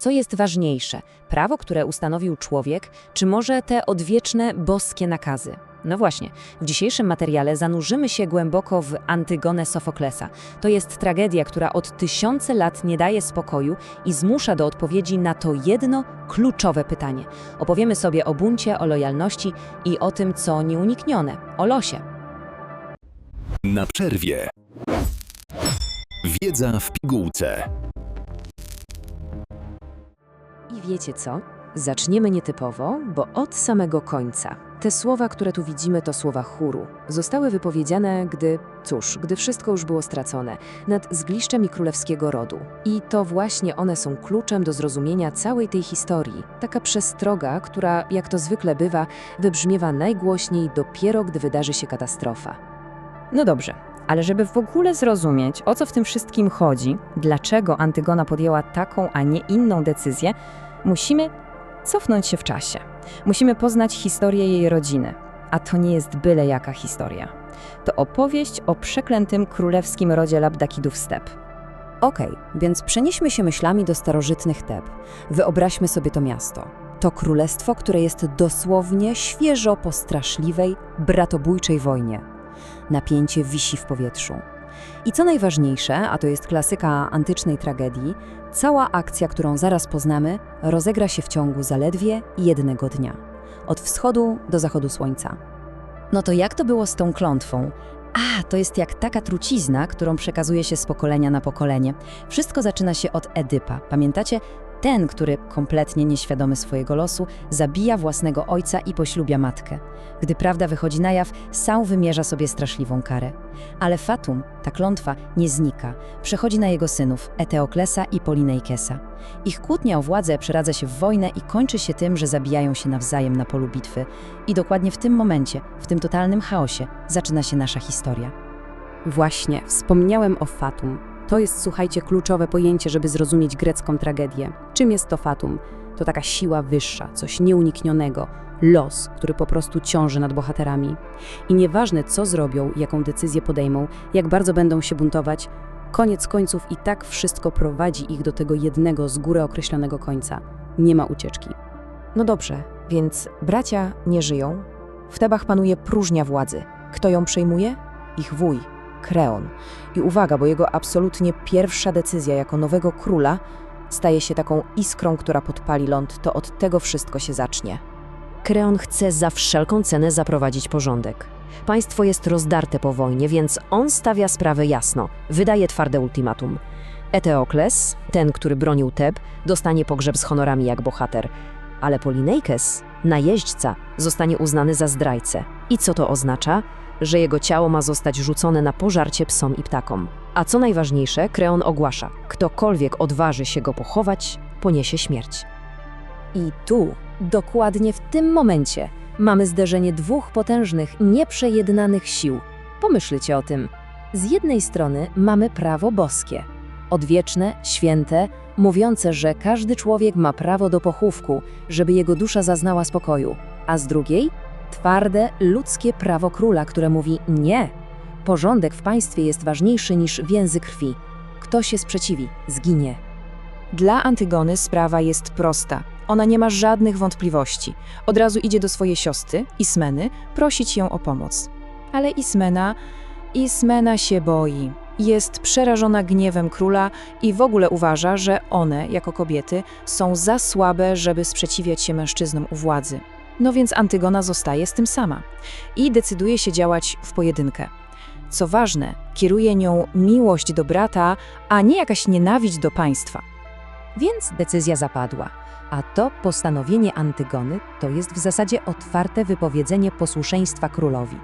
Co jest ważniejsze, prawo, które ustanowił człowiek, czy może te odwieczne boskie nakazy? No właśnie, w dzisiejszym materiale zanurzymy się głęboko w Antygonę Sofoklesa. To jest tragedia, która od tysiące lat nie daje spokoju i zmusza do odpowiedzi na to jedno kluczowe pytanie. Opowiemy sobie o buncie, o lojalności i o tym, co nieuniknione, o losie. Na przerwie. Wiedza w pigułce. I wiecie co? Zaczniemy nietypowo, bo od samego końca. Te słowa, które tu widzimy, to słowa chóru. Zostały wypowiedziane, gdy, cóż, gdy wszystko już było stracone, nad zgliszczem królewskiego rodu. I to właśnie one są kluczem do zrozumienia całej tej historii. Taka przestroga, która, jak to zwykle bywa, wybrzmiewa najgłośniej dopiero, gdy wydarzy się katastrofa. No dobrze, ale żeby w ogóle zrozumieć, o co w tym wszystkim chodzi, dlaczego Antygona podjęła taką, a nie inną decyzję, musimy cofnąć się w czasie. Musimy poznać historię jej rodziny. A to nie jest byle jaka historia. To opowieść o przeklętym królewskim rodzie Labdakidów Step. Okej, więc przenieśmy się myślami do starożytnych Teb. Wyobraźmy sobie to miasto. To królestwo, które jest dosłownie świeżo po straszliwej, bratobójczej wojnie. Napięcie wisi w powietrzu. I co najważniejsze, a to jest klasyka antycznej tragedii, cała akcja, którą zaraz poznamy, rozegra się w ciągu zaledwie jednego dnia. Od wschodu do zachodu słońca. No to jak to było z tą klątwą? A, to jest jak taka trucizna, którą przekazuje się z pokolenia na pokolenie. Wszystko zaczyna się od Edypa. Pamiętacie? Ten, który kompletnie nieświadomy swojego losu, zabija własnego ojca i poślubia matkę. Gdy prawda wychodzi na jaw, Sau wymierza sobie straszliwą karę. Ale Fatum, ta klątwa, nie znika. Przechodzi na jego synów, Eteoklesa i Polineikesa. Ich kłótnia o władzę przeradza się w wojnę i kończy się tym, że zabijają się nawzajem na polu bitwy. I dokładnie w tym momencie, w tym totalnym chaosie, zaczyna się nasza historia. Właśnie, wspomniałem o Fatum. To jest, słuchajcie, kluczowe pojęcie, żeby zrozumieć grecką tragedię. Czym jest to Fatum? To taka siła wyższa, coś nieuniknionego, los, który po prostu ciąży nad bohaterami. I nieważne, co zrobią, jaką decyzję podejmą, jak bardzo będą się buntować, koniec końców i tak wszystko prowadzi ich do tego jednego z góry określonego końca. Nie ma ucieczki. No dobrze, więc bracia nie żyją. W Tebach panuje próżnia władzy. Kto ją przejmuje? Ich wuj, Kreon. I uwaga, bo jego absolutnie pierwsza decyzja jako nowego króla staje się taką iskrą, która podpali ląd, to od tego wszystko się zacznie. Kreon chce za wszelką cenę zaprowadzić porządek. Państwo jest rozdarte po wojnie, więc on stawia sprawę jasno, wydaje twarde ultimatum. Eteokles, ten, który bronił Teb, dostanie pogrzeb z honorami jak bohater, ale Polineikes, najeźdźca, zostanie uznany za zdrajcę. I co to oznacza? Że jego ciało ma zostać rzucone na pożarcie psom i ptakom. A co najważniejsze, Kreon ogłasza, ktokolwiek odważy się go pochować, poniesie śmierć. I tu, dokładnie w tym momencie, mamy zderzenie dwóch potężnych, nieprzejednanych sił. Pomyślcie o tym. Z jednej strony mamy prawo boskie, odwieczne, święte, mówiące, że każdy człowiek ma prawo do pochówku, żeby jego dusza zaznała spokoju, a z drugiej twarde, ludzkie prawo króla, które mówi nie. Porządek w państwie jest ważniejszy niż więzy krwi. Kto się sprzeciwi, zginie. Dla Antygony sprawa jest prosta. Ona nie ma żadnych wątpliwości. Od razu idzie do swojej siostry, Ismeny, prosić ją o pomoc. Ale Ismena, Ismena się boi. Jest przerażona gniewem króla i w ogóle uważa, że one, jako kobiety, są za słabe, żeby sprzeciwiać się mężczyznom u władzy. No więc Antygona zostaje z tym sama i decyduje się działać w pojedynkę. Co ważne, kieruje nią miłość do brata, a nie jakaś nienawiść do państwa. Więc decyzja zapadła. A to postanowienie Antygony to jest w zasadzie otwarte wypowiedzenie posłuszeństwa królowi.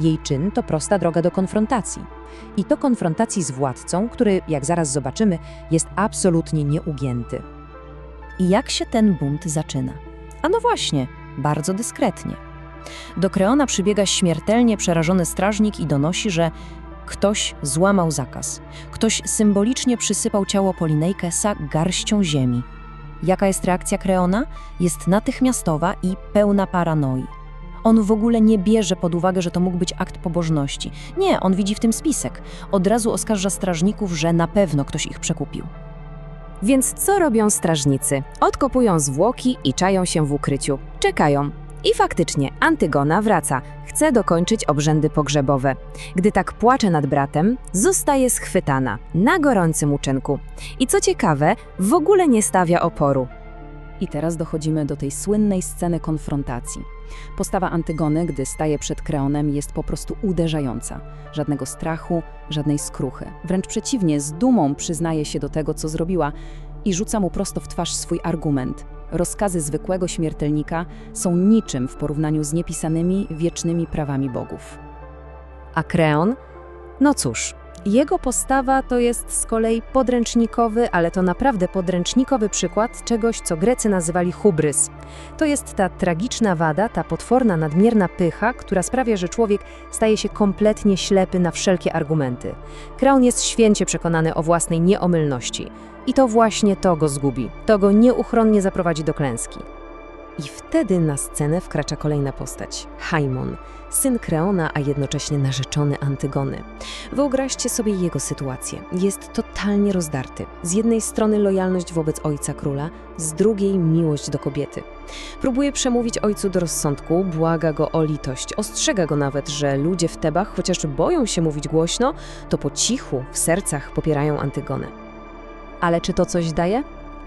Jej czyn to prosta droga do konfrontacji. I to konfrontacji z władcą, który, jak zaraz zobaczymy, jest absolutnie nieugięty. I jak się ten bunt zaczyna? A no właśnie, bardzo dyskretnie. Do Kreona przybiega śmiertelnie przerażony strażnik i donosi, że ktoś złamał zakaz. Ktoś symbolicznie przysypał ciało Polinejkesa garścią ziemi. Jaka jest reakcja Kreona? Jest natychmiastowa i pełna paranoi. On w ogóle nie bierze pod uwagę, że to mógł być akt pobożności. Nie, on widzi w tym spisek. Od razu oskarża strażników, że na pewno ktoś ich przekupił. Więc co robią strażnicy? Odkopują zwłoki i czają się w ukryciu. Czekają. I faktycznie Antygona wraca, chce dokończyć obrzędy pogrzebowe. Gdy tak płacze nad bratem, zostaje schwytana na gorącym uczynku. I co ciekawe, w ogóle nie stawia oporu. I teraz dochodzimy do tej słynnej sceny konfrontacji. Postawa Antygony, gdy staje przed Kreonem, jest po prostu uderzająca. Żadnego strachu, żadnej skruchy. Wręcz przeciwnie, z dumą przyznaje się do tego, co zrobiła i rzuca mu prosto w twarz swój argument. Rozkazy zwykłego śmiertelnika są niczym w porównaniu z niepisanymi, wiecznymi prawami bogów. A Kreon? No cóż, jego postawa to jest z kolei podręcznikowy, ale to naprawdę podręcznikowy przykład czegoś, co Grecy nazywali hubrys. To jest ta tragiczna wada, ta potworna, nadmierna pycha, która sprawia, że człowiek staje się kompletnie ślepy na wszelkie argumenty. Kreon jest święcie przekonany o własnej nieomylności. I to właśnie to go zgubi, to go nieuchronnie zaprowadzi do klęski. I wtedy na scenę wkracza kolejna postać Haimon, syn Kreona, a jednocześnie narzeczony Antygony. Wyobraźcie sobie jego sytuację. Jest totalnie rozdarty. Z jednej strony lojalność wobec ojca króla, z drugiej miłość do kobiety. Próbuje przemówić ojcu do rozsądku, błaga go o litość, ostrzega go nawet, że ludzie w Tebach, chociaż boją się mówić głośno, to po cichu, w sercach popierają Antygonę. Ale czy to coś daje?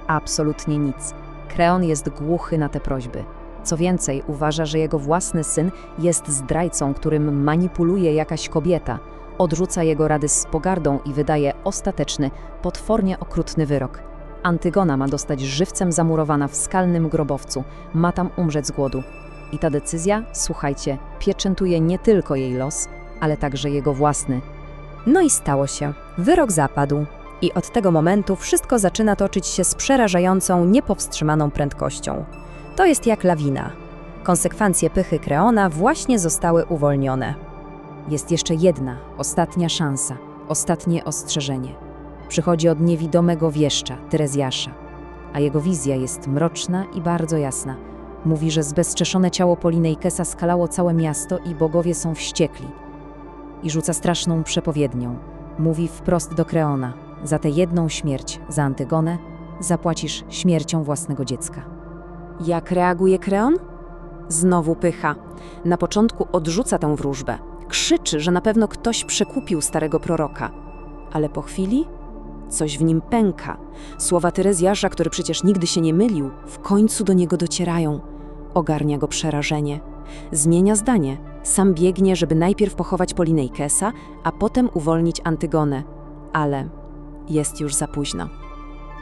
Absolutnie nic. Kreon jest głuchy na te prośby. Co więcej, uważa, że jego własny syn jest zdrajcą, którym manipuluje jakaś kobieta. Odrzuca jego rady z pogardą i wydaje ostateczny, potwornie okrutny wyrok. Antygona ma dostać żywcem zamurowana w skalnym grobowcu, ma tam umrzeć z głodu. I ta decyzja, słuchajcie, pieczętuje nie tylko jej los, ale także jego własny. No i stało się. Wyrok zapadł. I od tego momentu wszystko zaczyna toczyć się z przerażającą, niepowstrzymaną prędkością. To jest jak lawina. Konsekwencje pychy Kreona właśnie zostały uwolnione. Jest jeszcze jedna, ostatnia szansa, ostatnie ostrzeżenie. Przychodzi od niewidomego wieszcza, Terezjasza, a jego wizja jest mroczna i bardzo jasna. Mówi, że zbezczeszone ciało Polinejkesa skalało całe miasto i bogowie są wściekli. I rzuca straszną przepowiednią. Mówi wprost do Kreona, za tę jedną śmierć, za Antygonę, zapłacisz śmiercią własnego dziecka. Jak reaguje Kreon? Znowu pycha. Na początku odrzuca tę wróżbę. Krzyczy, że na pewno ktoś przekupił starego proroka. Ale po chwili coś w nim pęka. Słowa Terezjasza, który przecież nigdy się nie mylił, w końcu do niego docierają. Ogarnia go przerażenie. Zmienia zdanie. Sam biegnie, żeby najpierw pochować Polinejkesa, a potem uwolnić Antygonę. Ale jest już za późno.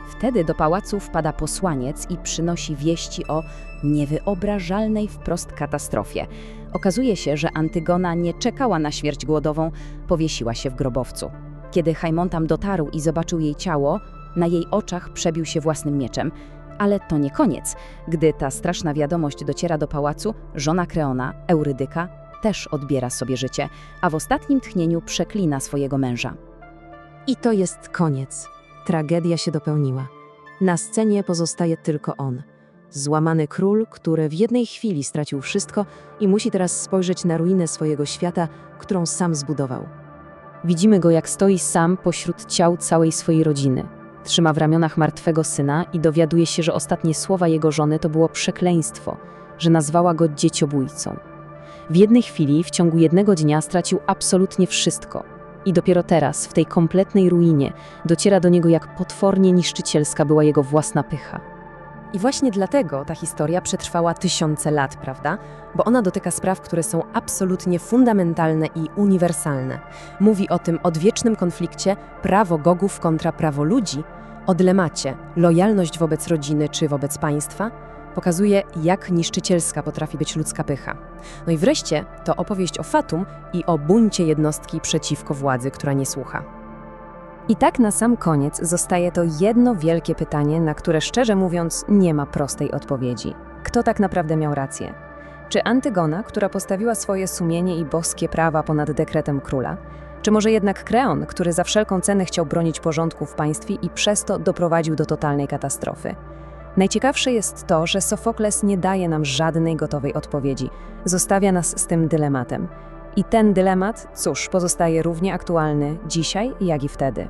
Wtedy do pałacu wpada posłaniec i przynosi wieści o niewyobrażalnej wprost katastrofie. Okazuje się, że Antygona nie czekała na śmierć głodową, powiesiła się w grobowcu. Kiedy Haimon tam dotarł i zobaczył jej ciało, na jej oczach przebił się własnym mieczem. Ale to nie koniec. Gdy ta straszna wiadomość dociera do pałacu, żona Kreona, Eurydyka, też odbiera sobie życie, a w ostatnim tchnieniu przeklina swojego męża. I to jest koniec. Tragedia się dopełniła. Na scenie pozostaje tylko on. Złamany król, który w jednej chwili stracił wszystko i musi teraz spojrzeć na ruinę swojego świata, którą sam zbudował. Widzimy go, jak stoi sam pośród ciał całej swojej rodziny. Trzyma w ramionach martwego syna i dowiaduje się, że ostatnie słowa jego żony to było przekleństwo, że nazwała go dzieciobójcą. W jednej chwili, w ciągu jednego dnia, stracił absolutnie wszystko – i dopiero teraz, w tej kompletnej ruinie, dociera do niego, jak potwornie niszczycielska była jego własna pycha. I właśnie dlatego ta historia przetrwała tysiące lat, prawda? Bo ona dotyka spraw, które są absolutnie fundamentalne i uniwersalne. Mówi o tym odwiecznym konflikcie prawo gogów kontra prawo ludzi, o dylemacie lojalność wobec rodziny czy wobec państwa, pokazuje, jak niszczycielska potrafi być ludzka pycha. No i wreszcie to opowieść o Fatum i o buncie jednostki przeciwko władzy, która nie słucha. I tak na sam koniec zostaje to jedno wielkie pytanie, na które szczerze mówiąc nie ma prostej odpowiedzi. Kto tak naprawdę miał rację? Czy Antygona, która postawiła swoje sumienie i boskie prawa ponad dekretem króla? Czy może jednak Kreon, który za wszelką cenę chciał bronić porządku w państwie i przez to doprowadził do totalnej katastrofy? Najciekawsze jest to, że Sofokles nie daje nam żadnej gotowej odpowiedzi, zostawia nas z tym dylematem. I ten dylemat, cóż, pozostaje równie aktualny dzisiaj, jak i wtedy.